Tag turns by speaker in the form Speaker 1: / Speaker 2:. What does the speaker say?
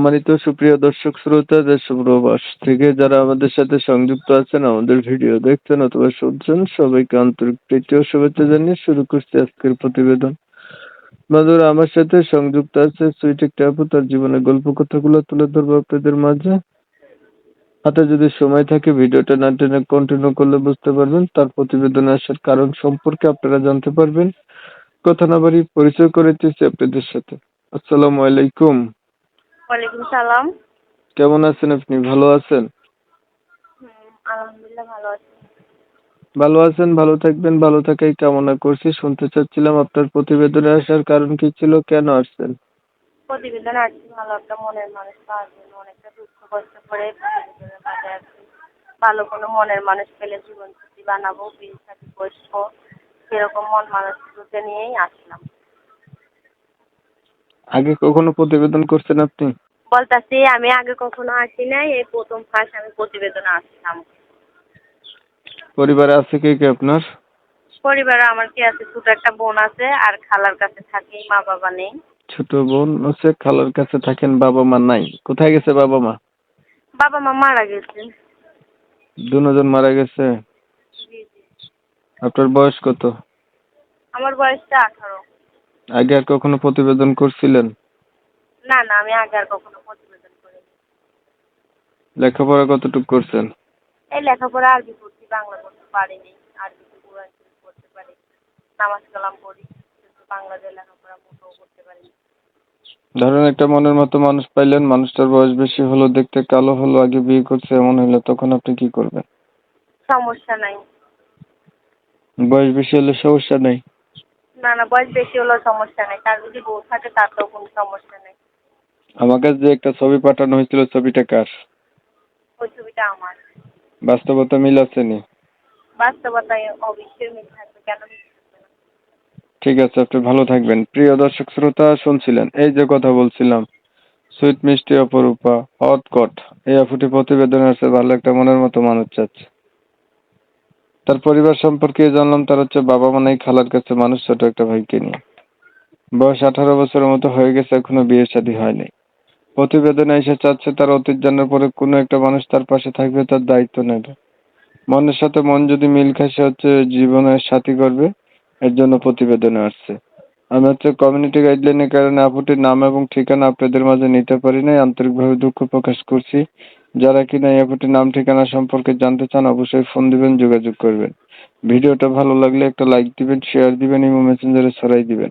Speaker 1: সম্মানিত সুপ্রিয় দর্শক শ্রোতা, দেশ প্রবাস থেকে যারা আমাদের সাথে সংযুক্ত আছেন, আমাদের ভিডিও দেখছেন অথবা শুনছেন, সবাইকে আন্তরিক প্রীতি ও শুভেচ্ছা জানিয়ে শুরু করছি আজকের প্রতিবেদন। বন্ধুরা আমার সাথে সংযুক্ত আছে সুইট একটি আপু, তার জীবনের গল্প কথাগুলো তুলে ধরবো আপনাদের মাঝে। হাতে যদি সময় থাকে, ভিডিওটা না টেনে কন্টিনিউ করলে বুঝতে পারবেন, তার প্রতিবেদনে আসার কারণ সম্পর্কে আপনারা জানতে পারবেন। কথা না বাড়ি পরিচয় করে দিচ্ছি আপনাদের সাথে। আসসালামু আলাইকুম।
Speaker 2: ওয়ালাইকুম সালাম।
Speaker 1: কেমন আছেন আপনি? ভালো আছেন?
Speaker 2: আলহামদুলিল্লাহ ভালো আছি।
Speaker 1: ভালো আছেন ভালো থাকবেন ভালো থাকাই কামনা করছি। শুনতে চাচ্ছিলাম আপনার প্রতিবেদনে আসার কারণ কি ছিল কেন আসছেন?
Speaker 2: প্রতিবেদন আসছি ভালো একটা মনের মানুষ পাওয়ার জন্য অনেকটা দুঃখ কষ্ট করে প্রতিবেদনের কাজে আসছি ভালো কোনো মনের মানুষ পেলে জীবন সাথী বানাবো বিয়ে সাথী বসবো সেরকম মন মানুষকে নিয়েই আসলাম।
Speaker 1: আগে কখনো প্রতিবেদন করছেন আপনি?
Speaker 2: বলতাছি আমি আগে কখনো আসি নাই এই প্রথম ফার্স্ট আমি প্রতিবেদনে আসলাম
Speaker 1: পরিবারে আছে কে কে আপনার?
Speaker 2: পরিবারে আমার কি আছে? ছোট একটা বোন আছে আর খালার কাছে থাকি মা বাবা নেই।
Speaker 1: ছোট বোন আছে খালার কাছে থাকেন বাবা মা নাই। কোথায় গেছে বাবা মা?
Speaker 2: বাবা মা মারা গেছে।
Speaker 1: দুজন মারা গেছে? আপনার বয়স কত?
Speaker 2: আমার বয়সটা আঠারো।
Speaker 1: আগে আর কখনো প্রতিবেদন করছিলেন?
Speaker 2: না না আমি আগে আর কখনো প্রতিবেদন করিনি।
Speaker 1: লেখাপড়া কতটুকু করছেন?
Speaker 2: এই লেখাপড়া আরবি বাংলা পারিনি আরবি কোরআন শরীফ পারি। নামাজ কালাম পড়ি কিন্তু বাংলাতে লেখাপড়া মোটেও করতে
Speaker 1: ধরেন একটা মনের মতো মানুষ পাইলেন মানুষটার বয়স বেশি হলো দেখতে কালো হলো আগে বিয়ে করছে এমন হলো তখন আপনি কি করবেন?
Speaker 2: সমস্যা নাই।
Speaker 1: বয়স বেশি হলে সমস্যা নেই?
Speaker 2: না না বয়স বেশি হলেও সমস্যা নেই। তার যদি বউ থাকে তাতেও কোনো সমস্যা নেই।
Speaker 1: আমাকে যে একটা ছবি পাঠানো হয়েছিল ছবিটা কার?
Speaker 2: ওই ছবিটা আমার।
Speaker 1: বাস্তবতা মিল আছে নি?
Speaker 2: বাস্তবতায় অবশ্যই মিল থাকবে কেন
Speaker 1: ঠিক আছে আপনি ভালো থাকবেন। প্রিয় দর্শক শ্রোতা শুনছিলেন এই যে কথা বলছিলাম সুইট মিষ্টি অপরূপা হট কট। এই আপুটি প্রতিবেদন আছে ভালো একটা মনের মতো মানুষ চাচ্ছে। তার পরিবার সম্পর্কে জানলাম তার হচ্ছে বাবা মানে খালার কাছে মানুষ ছোট একটা ভাইকে নিয়ে। বয়স আঠারো বছরের মতো হয়ে গেছে এখনও বিয়ে শাদী হয়নি। প্রতিবেদনে এসে চাচ্ছে তার অতীত জানার পরে কোনো একটা মানুষ তার পাশে থাকবে, তার দায়িত্ব নেবে। মনের সাথে মন যদি মিল খায়, সে হচ্ছে জীবনের সাথী করবে। এর জন্য প্রতিবেদনে আসছে। আমি হচ্ছে কমিউনিটি গাইডলাইনের কারণে আপুটির নাম এবং ঠিকানা আপনাদের মাঝে নিতে পারি নাই, আন্তরিকভাবে দুঃখ প্রকাশ করছি। যারা কিনা এই আপুটির নাম ঠিকানা সম্পর্কে জানতে চান, অবশ্যই ফোন দিবেন, যোগাযোগ করবেন। ভিডিওটা ভালো লাগলে একটা লাইক দিবেন শেয়ার দিবেন এবং মেসেঞ্জারে ছড়াই দিবেন।